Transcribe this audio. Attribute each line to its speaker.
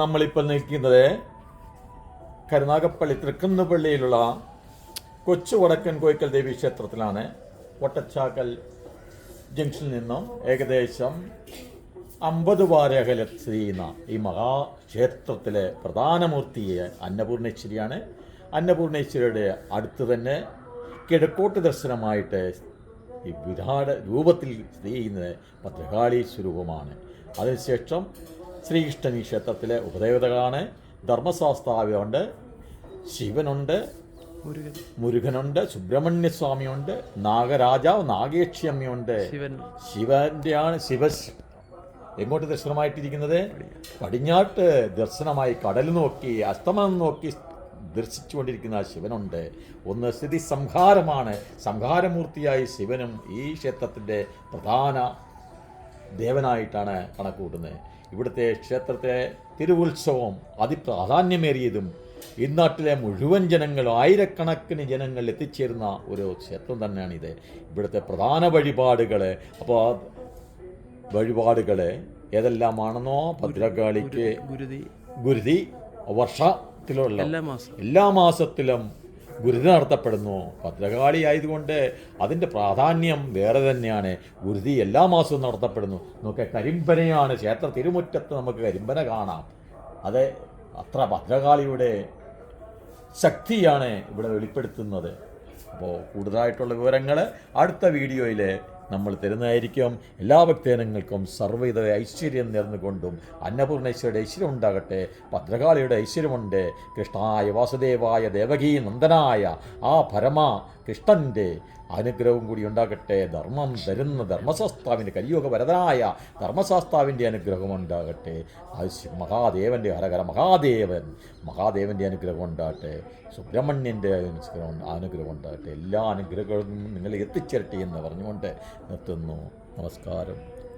Speaker 1: നമ്മളിപ്പോൾ നിൽക്കുന്നത് കരുനാഗപ്പള്ളി തൃക്കുന്നപ്പള്ളിയിലുള്ള കൊച്ചു വടക്കൻ കോയിക്കൽ ദേവി ക്ഷേത്രത്തിലാണ്. ഒട്ടച്ചാക്കൽ ജംഗ്ഷനിൽ നിന്നും ഏകദേശം അമ്പത് വാര ചെയ്യുന്ന ഈ മഹാക്ഷേത്രത്തിലെ പ്രധാനമൂർത്തിയെ അന്നപൂർണേശ്വരിയാണ്. അന്നപൂർണേശ്വരിയുടെ അടുത്ത് തന്നെ കിഴക്കോട്ട് ദർശനമായിട്ട് ഈ വിരാട രൂപത്തിൽ സ്ഥിതി ചെയ്യുന്നത് ഭദ്രകാളി സ്വരൂപമാണ്. അതിനുശേഷം ശ്രീകൃഷ്ണൻ ഈ ക്ഷേത്രത്തിലെ ഉപദേവതകളാണ്. ധർമ്മശാസ്താവുണ്ട് ശിവനുണ്ട്.
Speaker 2: മുരുകൻ
Speaker 1: മുരുകനുണ്ട്. സുബ്രഹ്മണ്യ സ്വാമിയുണ്ട് നാഗരാജാവ് നാഗേക്ഷി അമ്മയുണ്ട് ശിവന്റെ ആണ് ശിവ എങ്ങോട്ട് ദർശനമായിട്ടിരിക്കുന്നത്? പടിഞ്ഞാട്ട് ദർശനമായി കടൽ നോക്കി അസ്തമനം നോക്കി ദർശിച്ചുകൊണ്ടിരിക്കുന്ന ശിവനുണ്ട്. ഒന്ന് സ്ഥിതി സംഹാരമാണ് സംഹാരമൂർത്തിയായി ശിവനും ഈ ക്ഷേത്രത്തിന്റെ പ്രധാന ദേവനായിട്ടാണ് കണക്കുകൂട്ടുന്നത് ഇവിടുത്തെ ക്ഷേത്രത്തെ തിരുവുത്സവം അതിപ്രാധാന്യമേറിയതും ഇന്നാട്ടിലെ മുഴുവൻ ജനങ്ങളും ആയിരക്കണക്കിന് ജനങ്ങൾ എത്തിച്ചേരുന്ന ഒരു ക്ഷേത്രം തന്നെയാണിത്. ഇവിടുത്തെ പ്രധാന വഴിപാടുകൾ അപ്പോൾ വഴിപാടുകൾ ഏതെല്ലാമാണെന്നോ? ഭദ്രകാളിക്ക്
Speaker 2: ഗുരുതി
Speaker 1: ഗുരുതി. വർഷത്തിലുള്ള
Speaker 2: എല്ലാ
Speaker 1: മാസത്തിലും ഗുരുതി നടത്തപ്പെടുന്നു. ഭദ്രകാളി ആയതുകൊണ്ട് അതിന്റെ പ്രാധാന്യം വേറെ തന്നെയാണ്. ഗുരുതി എല്ലാ മാസവും നടത്തപ്പെടുന്നു. നമുക്ക് കരിമ്പനയാണ്. ക്ഷേത്ര തിരുമുറ്റത്ത് നമുക്ക് കരിമ്പന കാണാം. അത് അത്ര ഭദ്രകാളിയുടെ ശക്തിയാണ് ഇവിടെ വെളിപ്പെടുത്തുന്നത്. അപ്പോൾ കൂടുതലായിട്ടുള്ള വിവരങ്ങൾ അടുത്ത വീഡിയോയിൽ നമ്മൾ തരുന്നതായിരിക്കും. എല്ലാ ഭക്തജനങ്ങൾക്കും സർവവിധ ഐശ്വര്യം നേർന്നുകൊണ്ടും അന്നപൂർണേശ്വരുടെ ഐശ്വര്യം ഉണ്ടാകട്ടെ. ഭദ്രകാളിയുടെ ഐശ്വര്യമുണ്ട്. കൃഷ്ണായ വാസുദേവായ ദേവകീ നന്ദനായ ആ പരമ കൃഷ്ണന്റെ അനുഗ്രഹവും കൂടി ഉണ്ടാകട്ടെ. ധർമ്മം തരുന്ന ധർമ്മശാസ്താവിന്റെ കലിയുഗ വരതനായ ധർമ്മശാസ്താവിന്റെ അനുഗ്രഹം ഉണ്ടാകട്ടെ. മഹാദേവന്റെ ഹരകര മഹാദേവൻ മഹാദേവന്റെ അനുഗ്രഹം ഉണ്ടാകട്ടെ. സുബ്രഹ്മണ്യന്റെ അനുഗ്രഹം അനുഗ്രഹം ഉണ്ടാകട്ടെ. എല്ലാ അനുഗ്രഹങ്ങളും നിങ്ങൾ എത്തിച്ചേരട്ടെ എന്ന് പറഞ്ഞുകൊണ്ട് നിർത്തുന്നു നമസ്കാരം